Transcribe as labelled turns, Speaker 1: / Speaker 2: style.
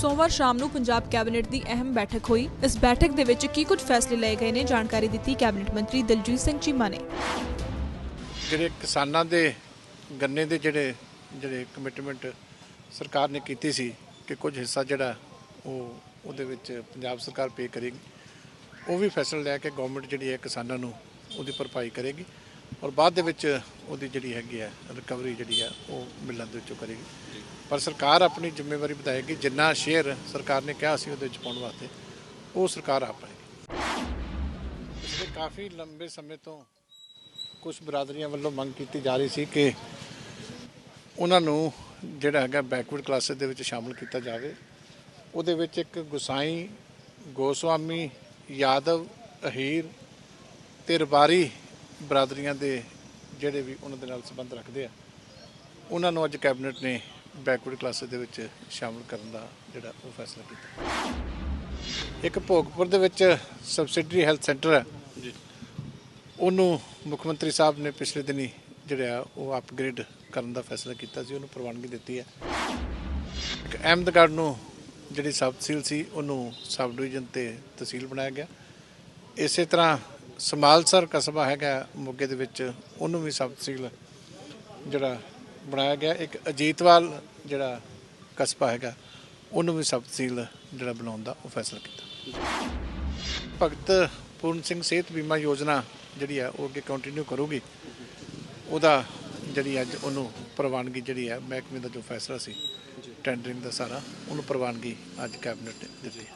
Speaker 1: ਸੋਮਵਾਰ ਸ਼ਾਮ ਨੂੰ ਪੰਜਾਬ ਕੈਬਨਿਟ ਦੀ ਅਹਿਮ ਬੈਠਕ ਹੋਈ। ਇਸ ਬੈਠਕ ਦੇ ਵਿੱਚ ਕੀ ਕੁਝ ਫੈਸਲੇ ਲਏ ਗਏ ਨੇ, ਜਾਣਕਾਰੀ ਦਿੱਤੀ ਕੈਬਨਿਟ ਮੰਤਰੀ ਦਲਜੀਤ ਸਿੰਘ ਚੀਮਾ ਨੇ।
Speaker 2: ਜਿਹੜੇ ਕਿਸਾਨਾਂ ਦੇ ਗੰਨੇ ਦੇ ਜਿਹੜੇ ਜਿਹੜੇ ਕਮਿਟਮੈਂਟ ਸਰਕਾਰ ਨੇ ਕੀਤੀ ਸੀ ਕਿ ਕੁਝ ਹਿੱਸਾ ਜਿਹੜਾ ਉਹ ਉਹਦੇ ਵਿੱਚ ਪੰਜਾਬ ਸਰਕਾਰ ਪੇ ਕਰੇਗੀ, ਉਹ ਵੀ ਫੈਸਲਾ ਲੈ ਕੇ ਗਵਰਨਮੈਂਟ ਜਿਹੜੀ ਹੈ ਕਿਸਾਨਾਂ ਨੂੰ ਉਹਦੀ ਭਰਪਾਈ ਕਰੇਗੀ ਔਰ ਬਾਅਦ ਦੇ ਵਿੱਚ ਉਹਦੀ ਜਿਹੜੀ ਹੈਗੀ ਹੈ ਰਿਕਵਰੀ ਜਿਹੜੀ ਹੈ ਉਹ ਮਿਲਾਂ ਦੇ ਵਿੱਚੋਂ ਕਰੇਗੀ। ਪਰ ਸਰਕਾਰ ਆਪਣੀ ਜ਼ਿੰਮੇਵਾਰੀ ਵਧਾਏਗੀ, ਜਿੰਨਾ ਸ਼ੇਅਰ ਸਰਕਾਰ ਨੇ ਕਿਹਾ ਸੀ ਉਹਦੇ ਵਿੱਚ ਪਾਉਣ ਵਾਸਤੇ, ਉਹ ਸਰਕਾਰ ਆ ਪਾਏਗੀ ਪਿਛਲੇ ਕਾਫੀ ਲੰਬੇ ਸਮੇਂ ਤੋਂ ਕੁਝ ਬਰਾਦਰੀਆਂ ਵੱਲੋਂ ਮੰਗ ਕੀਤੀ ਜਾ ਰਹੀ ਸੀ ਕਿ ਉਹਨਾਂ ਨੂੰ ਜਿਹੜਾ ਹੈਗਾ ਬੈਕਵਰਡ ਕਲਾਸਿਸ ਦੇ ਵਿੱਚ ਸ਼ਾਮਲ ਕੀਤਾ ਜਾਵੇ। ਉਹਦੇ ਵਿੱਚ ਇੱਕ ਗੁਸਾਈ, ਗੋਸਵਾਮੀ, ਯਾਦਵ, ਅਹੀਰ ਤੇ ਰਬਾਰੀ ਬਰਾਦਰੀਆਂ ਦੇ ਜਿਹੜੇ ਵੀ ਉਹਨਾਂ ਦੇ ਨਾਲ ਸੰਬੰਧ ਰੱਖਦੇ ਆ, ਉਹਨਾਂ ਨੂੰ ਅੱਜ ਕੈਬਨਿਟ ਨੇ ਬੈਕਵਰਡ ਕਲਾਸਿਸ ਦੇ ਵਿੱਚ ਸ਼ਾਮਲ ਕਰਨ ਦਾ ਜਿਹੜਾ ਉਹ ਫੈਸਲਾ ਕੀਤਾ। ਇੱਕ ਭੋਗਪੁਰ ਦੇ ਵਿੱਚ ਸਬਸਿਡਰੀ ਹੈਲਥ ਸੈਂਟਰ ਹੈ। ਉਹਨੂੰ ਮੁੱਖ ਮੰਤਰੀ ਸਾਹਿਬ ਨੇ ਪਿਛਲੇ ਦਿਨੀ ਜਿਹੜਾ ਉਹ ਅਪਗ੍ਰੇਡ ਕਰਨ ਦਾ ਫੈਸਲਾ ਕੀਤਾ ਸੀ ਉਹਨੂੰ ਪ੍ਰਵਾਨਗੀ ਦਿੱਤੀ ਹੈ। ਇੱਕ ਅਹਿਮਦਗੜ੍ਹ ਨੂੰ ਜਿਹੜੀ ਸਬ ਤਹਿਸੀਲ ਸੀ ਉਹਨੂੰ ਸਬ ਡਿਵੀਜ਼ਨ ਤੇ ਤਹਿਸੀਲ ਬਣਾਇਆ ਗਿਆ। ਇਸੇ ਤਰ੍ਹਾਂ ਸਮਾਲਸਰ ਕਸਬਾ ਹੈਗਾ ਮੋਗੇ ਦੇ ਵਿੱਚ ਉਹਨੂੰ ਵੀ ਸਬ ਤਹਿਸੀਲ ਜਿਹੜਾ ਬਣਾਇਆ ਗਿਆ। ਇੱਕ ਅਜੀਤਵਾਲ ਜਿਹੜਾ ਕਸਬਾ ਹੈਗਾ ਉਹਨੂੰ ਵੀ ਸਬ ਤਹਿਸੀਲ ਜਿਹੜਾ ਬਣਾਉਣ ਦਾ ਉਹ ਫੈਸਲਾ ਕੀਤਾ। ਭਗਤ ਪੂਰਨ ਸਿੰਘ ਸਿਹਤ ਬੀਮਾ ਯੋਜਨਾ ਜਿਹੜੀ ਹੈ ਉਹ ਅੱਗੇ ਕੰਟੀਨਿਊ ਕਰੂਗੀ। ਉਹਦਾ ਜਿਹੜੀ ਅੱਜ ਉਹਨੂੰ ਪ੍ਰਵਾਨਗੀ ਜਿਹੜੀ ਹੈ ਮਹਿਕਮੇ ਦਾ ਜੋ ਫੈਸਲਾ ਸੀ ਟੈਂਡਰਿੰਗ ਦਾ ਸਾਰਾ ਉਹਨੂੰ ਪ੍ਰਵਾਨਗੀ ਅੱਜ ਕੈਬਨਿਟ ਨੇ ਦਿੱਤੀ